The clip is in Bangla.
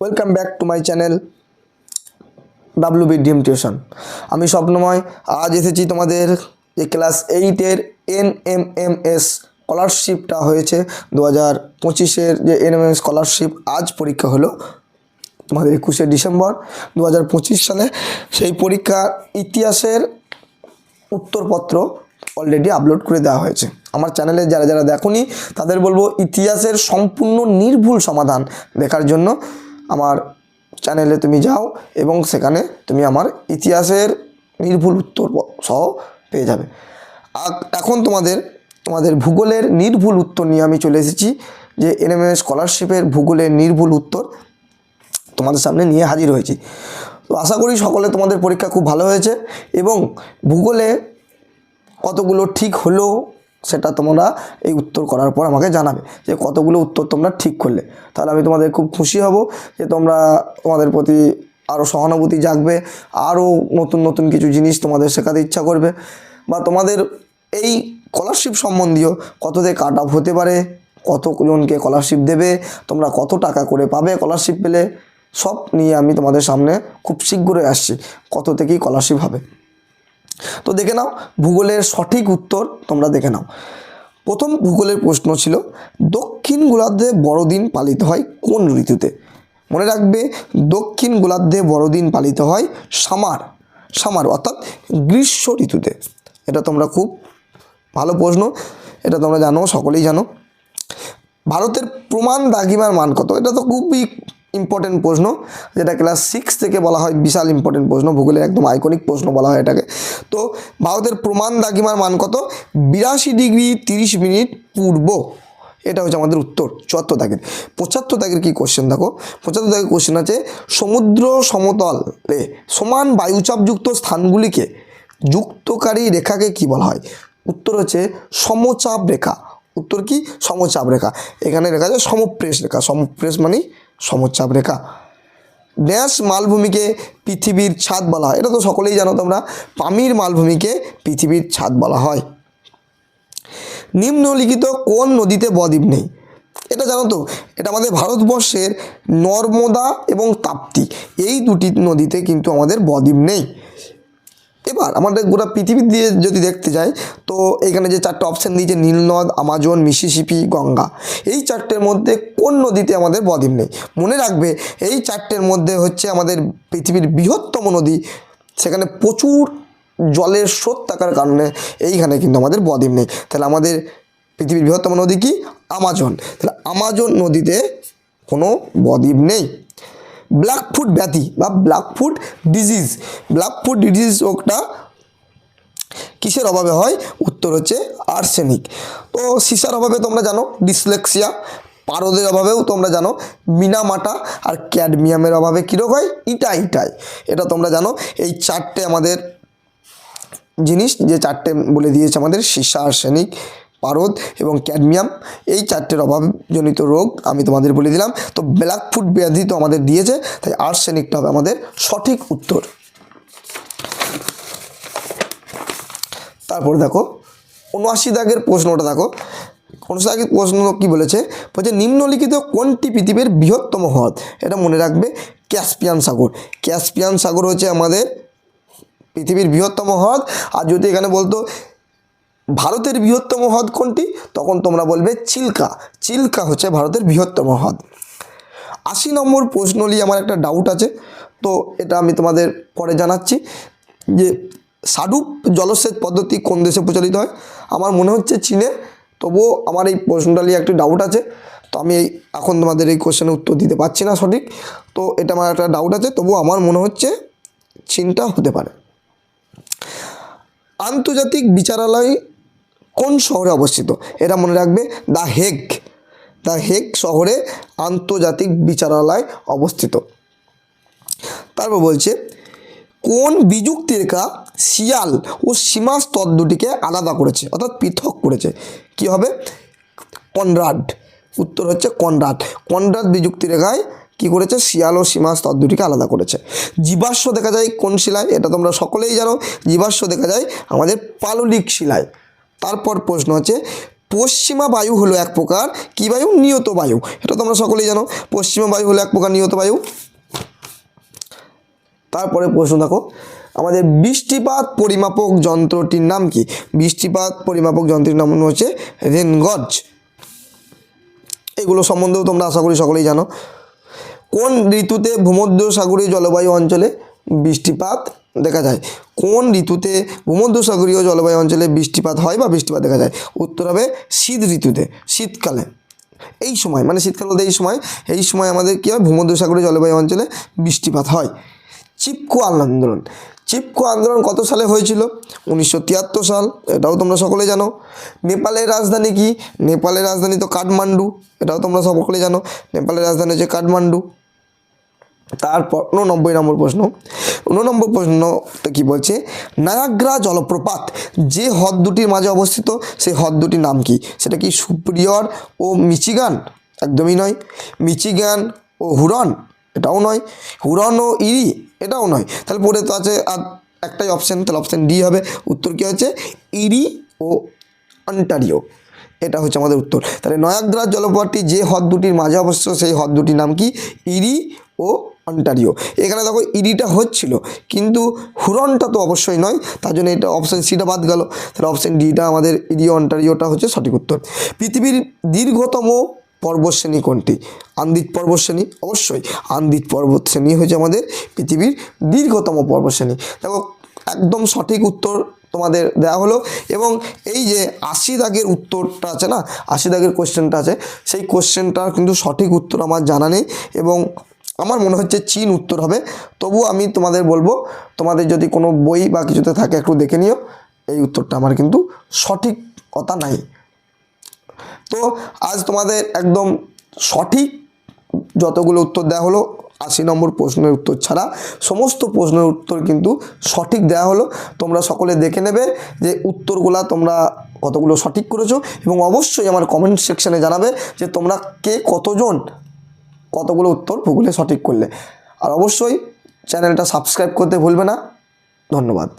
Welcome back to my channel W B dim tuition আমি স্বপ্নময়, আজ এসেছি তোমাদের যে ক্লাস এইটের এন এম এম এস স্কলারশিপটা হয়েছে। দু হাজার পঁচিশের যে এন এম এম স্কলারশিপ আজ পরীক্ষা হলো, তোমাদের একুশে ডিসেম্বর দু হাজার পঁচিশ সালে। সেই পরীক্ষার ইতিহাসের উত্তরপত্র অলরেডি আপলোড করে দেওয়া হয়েছে। আমার চ্যানেলে যারা যারা দেখোনি, তাদের বলব ইতিহাসের সম্পূর্ণ নির্ভুল সমাধান দেখার জন্য। আমার চ্যানেলে তুমি যাও এবং সেখানে তুমি আমার ইতিহাসের নির্ভুল উত্তর সহ পেয়ে যাবে। এখন তোমাদের তোমাদের ভূগোলের নির্ভুল উত্তর নিয়ে আমি চলে এসেছি, যে এনএমএ স্কলারশিপের ভূগোলের নির্ভুল উত্তর তোমাদের সামনে নিয়ে হাজির হয়েছি। তো আশা করি সকলে তোমাদের পরীক্ষা খুব ভালো হয়েছে এবং ভূগোলে কতগুলো ঠিক হলো সেটা তোমরা এই উত্তর করার পর আমাকে জানাবে যে কতগুলো উত্তর তোমরা ঠিক করলে। তাহলে আমি তোমাদের খুব খুশি হব যে তোমরা তোমাদের প্রতি আরও সহানুভূতি জাগবে আরও নতুন নতুন কিছু জিনিস তোমাদের শেখাতে ইচ্ছা করবে বা তোমাদের এই স্কলারশিপ সম্বন্ধীয় কততে কাট অফ হতে পারে, কতজনকে স্কলারশিপ দেবে, তোমরা কত টাকা করে পাবে স্কলারশিপ পেলে, সব নিয়ে আমি তোমাদের সামনে খুব শীঘ্রই আসছি, কত থেকেই স্কলারশিপ হবে। তো দেখে নাও, ভূগোলের সঠিক উত্তর তোমরা দেখে নাও। প্রথম ভূগোলের প্রশ্ন ছিল, দক্ষিণ গোলার্ধে বড়দিন পালিত হয় কোন ঋতুতে? মনে রাখবে, দক্ষিণ গোলার্ধে বড়দিন পালিত হয় সামার সামার অর্থাৎ গ্রীষ্ম ঋতুতে। এটা তোমরা খুব ভালো প্রশ্ন, এটা তোমরা জানো, সকলেই জানো। ভারতের প্রমাণ দাগিমার মান কত? এটা তো খুবই ইম্পর্টেন্ট প্রশ্ন, যেটা ক্লাস সিক্স থেকে বলা হয় বিশাল ইম্পর্টেন্ট প্রশ্ন, ভূগোলের একদম আইকনিক প্রশ্ন বলা হয় এটাকে। তো ভারতের প্রমাণ দাগিমার মান কত? বিরাশি ডিগ্রি তিরিশ মিনিট পূর্ব। এটা হচ্ছে আমাদের উত্তর, চুয়াত্তর দাগের। পঁচাত্তর দাগের কী কোশ্চেন দেখো? পঁচাত্তর দাগের কোশ্চেন আছে, সমুদ্র সমতলে সমান বায়ুচাপযুক্ত স্থানগুলিকে যুক্তকারী রেখাকে কি বলা হয়? উত্তর হচ্ছে সমচাপ রেখা। উত্তর কি? সমচাপ রেখা। এখানে লেখা আছে সমপ্রেস রেখা। সমপ্রেস মানে সমচাপ রেখা ড্যাশ মালভূমিকে পৃথিবীর ছাদ বলা হয়। এটা তো সকলেই জানো তোমরা, পামির মালভূমিকে পৃথিবীর ছাদ বলা হয়। নিম্নলিখিত কোন নদীতে বদ্বীপ নেই? এটা জানো তো, এটা আমাদের ভারতবর্ষের নর্মদা এবং তাপ্তি। এই দুটি নদীতে কিন্তু আমাদের বদ্বীপ নেই। এবার আমাদের গোটা পৃথিবী দিয়ে যদি দেখতে যাই, তো এখানে যে চারটে অপশান দিয়েছে নীলনদ, আমাজন, মিসিসিপি, গঙ্গা। এই চারটের মধ্যে কোন নদীতে আমাদের বদ্বীপ নেই? মনে রাখবে, এই চারটের মধ্যে হচ্ছে আমাদের পৃথিবীর বৃহত্তম নদী, সেখানে প্রচুর জলের স্রোত থাকার কারণে এইখানে কিন্তু আমাদের বদ্বীপ নেই। তাহলে আমাদের পৃথিবীর বৃহত্তম নদী কি? আমাজন। তাহলে আমাজন নদীতে কোনো বদ্বীপ নেই। ব্ল্যাকফুট ব্যাধি বা black blackfoot disease. Blackfoot disease রোগটা কিসের অভাবে হয়? উত্তর হচ্ছে আর্সেনিক। তো সিসার অভাবে তোমরা জানো, ডিসলেক্সিয়া, পারদের অভাবেও তোমরা জানো, মিনামাটা আর ক্যাডমিয়ামের অভাবে কী রোগ হয়? ইটা ইটাই এটা তোমরা জানো, এই চারটে আমাদের জিনিস, যে চারটে বলে দিয়েছে আমাদের সীসা আর্সেনিক। পারদ এবং ক্যাডমিয়াম, এই চারটের অভাবজনিত রোগ আমি তোমাদের বলে দিলাম। তো ব্ল্যাক ব্ল্যাকফুট ব্যাধি তো আমাদের দিয়েছে, তাই আর্সেনিকটা হবে আমাদের সঠিক উত্তর। তারপর দেখো, উনআশি দাগের প্রশ্নটা দেখো। উনআশি দাগের প্রশ্ন কী বলেছে? বলছে, নিম্নলিখিত কোনটি পৃথিবীর বৃহত্তম হ্রদ? এটা মনে রাখবে ক্যাসপিয়ান সাগর। ক্যাসপিয়ান সাগর হচ্ছে আমাদের পৃথিবীর বৃহত্তম হ্রদ। আর যদি এখানে বলতো ভারতের বৃহত্তম হ্রদ কোনটি? তখন তোমরা বলবে চিল্কা। চিল্কা হচ্ছে ভারতের বৃহত্তম হ্রদ। আশি নম্বর প্রশ্ন নিয়ে আমার একটা ডাউট আছে। তো এটা আমি তোমাদের পরে জানাচ্ছি যে সাডুপ জলসেচ পদ্ধতি কোন দেশে প্রচলিত হয়? আমার মনে হচ্ছে চীনে। তবুও আমার এই প্রশ্নটা নিয়ে একটু ডাউট আছে। তো আমি এখন তোমাদের এই কোশ্চেনের উত্তর দিতে পারছি না সঠিক। তো এটা আমার একটা ডাউট আছে। তবুও আমার মনে হচ্ছে চীনটা হতে পারে। আন্তর্জাতিক বিচারালয় কোন শহরে অবস্থিত? এটা মনে রাখবে দ্য হেগ। দ্য হেগ শহরে আন্তর্জাতিক বিচারালয় অবস্থিত। তারপর বলছে, কোন বিযুক্তি রেখা শিয়াল ও সীমা স্তর দুটিকে আলাদা করেছে, অর্থাৎ পৃথক করেছে? কি হবে? কনরাড। উত্তর হচ্ছে কনরাড। কনরাড বিযুক্তি রেখায় কি করেছে? শিয়াল ও সীমা স্তর দুটিকে আলাদা করেছে। জীবাশ্ম দেখা যায় কোন শিলায়? এটা তোমরা সকলেই জানো। জীবাশ্ম দেখা যায় আমাদের পাললিক শিলায়। তারপর প্রশ্ন হচ্ছে পশ্চিমা বায়ু হলো এক প্রকার, কী বায়ু? নিয়ত বায়ু। এটা তোমরা সকলেই জানো। পশ্চিমা বায়ু হলো এক প্রকার নিয়ত বায়ু। তারপরে প্রশ্ন দেখো, আমাদের বৃষ্টিপাত পরিমাপক যন্ত্রটির নাম কি? বৃষ্টিপাত পরিমাপক যন্ত্রটির নাম হচ্ছে রেনগজ এগুলো সম্বন্ধেও তোমরা আশা করি সকলেই জানো। কোন ঋতুতে ভূমধ্য সাগরীয় জলবায়ু অঞ্চলে বৃষ্টিপাত দেখা যায়। কোন ঋতুতে ভূমধ্য সাগরীয় জলবায়ু অঞ্চলে বৃষ্টিপাত হয় বা বৃষ্টিপাত দেখা যায়? উত্তর হবে শীত ঋতুতে, শীতকালে। এই সময় মানে শীতকাল এই সময় এই সময় আমাদের কী হয়? ভূমধ্য সাগরীয় জলবায়ু অঞ্চলে বৃষ্টিপাত হয়। চিপকো আন্দোলন চিপকো আন্দোলন কত সালে হয়েছিল? উনিশশো তিয়াত্তর সাল, এটাও তোমরা সকলে জানো। নেপালের রাজধানী কি? নেপালের রাজধানী তো কাঠমান্ডু, এটাও তোমরা সকলে জানো। নেপালের রাজধানী হচ্ছে কাঠমান্ডু। তারপর উননব্বই নম্বর প্রশ্ন, উননব্বই প্রশ্নতে কী বলছে? নায়াগ্রা জলপ্রপাত, যে হ্রদ দুটির মাঝে অবস্থিত, সেই হ্রদ দুটির নাম কি? সেটা কি সুপ্রিয়র ও মিচিগান? একদমই নয়। মিচিগান ও হুরন, এটাও নয়। হুরন ও ইরি, এটাও নয়। তাহলে পরে তো আছে আর একটাই অপশান তাহলে অপশান ডি হবে। উত্তর কী হচ্ছে? ইরি ও অন্টারিও, এটা হচ্ছে আমাদের উত্তর। তাহলে নয়াগ্রা জলপ্রপাতটি যে হ্রদ দুটির মাঝে অবস্থিত, সেই হ্রদ দুটির নাম কি? ইরি ও অন্টারিও। এখানে দেখো ইরিটা হচ্ছিল, কিন্তু হুরনটা তো অবশ্যই নয়, তার জন্য এটা অপশান সিটা বাদ গেল। তাহলে অপশান ডিটা আমাদের ও অন্টারিওটা হচ্ছে সঠিক উত্তর। পৃথিবীর দীর্ঘতম পর্বতশ্রেণী কোনটি? আন্দিজ পর্বতশ্রেণী, অবশ্যই আন্দিজ পর্বতশ্রেণী হচ্ছে আমাদের পৃথিবীর দীর্ঘতম পর্বতশ্রেণী। দেখো, একদম সঠিক উত্তর তোমাদের দেওয়া হলো, এবং এই যে আশি দাগের উত্তরটা আছে না, আশি দাগের কোশ্চেনটা আছে, সেই কোশ্চেনটার কিন্তু সঠিক উত্তর আমার জানা নেই, এবং আমার মনে হচ্ছে চীন উত্তর হবে। তবু আমি তোমাদের বলব, তোমাদের যদি কোনো বই বা কিছুতে থাকে একটু দেখে নিও। এই উত্তরটা আমার কিন্তু সঠিক কথা নাই। তো আজ তোমাদের একদম সঠিক যতগুলো উত্তর দেওয়া হলো, আশি নম্বর প্রশ্নের উত্তর ছাড়া সমস্ত প্রশ্নের উত্তর কিন্তু সঠিক দেওয়া হলো। তোমরা সকলে দেখে নেবে যে উত্তরগুলা তোমরা কতগুলো সঠিক করেছ এবং অবশ্যই আমার কমেন্ট সেকশানে জানাবে যে তোমরা কে কতজন কতগুলো উত্তর ভূগোলে সঠিক করলে। আর অবশ্যই চ্যানেলটা সাবস্ক্রাইব করতে ভুলবে না। ধন্যবাদ।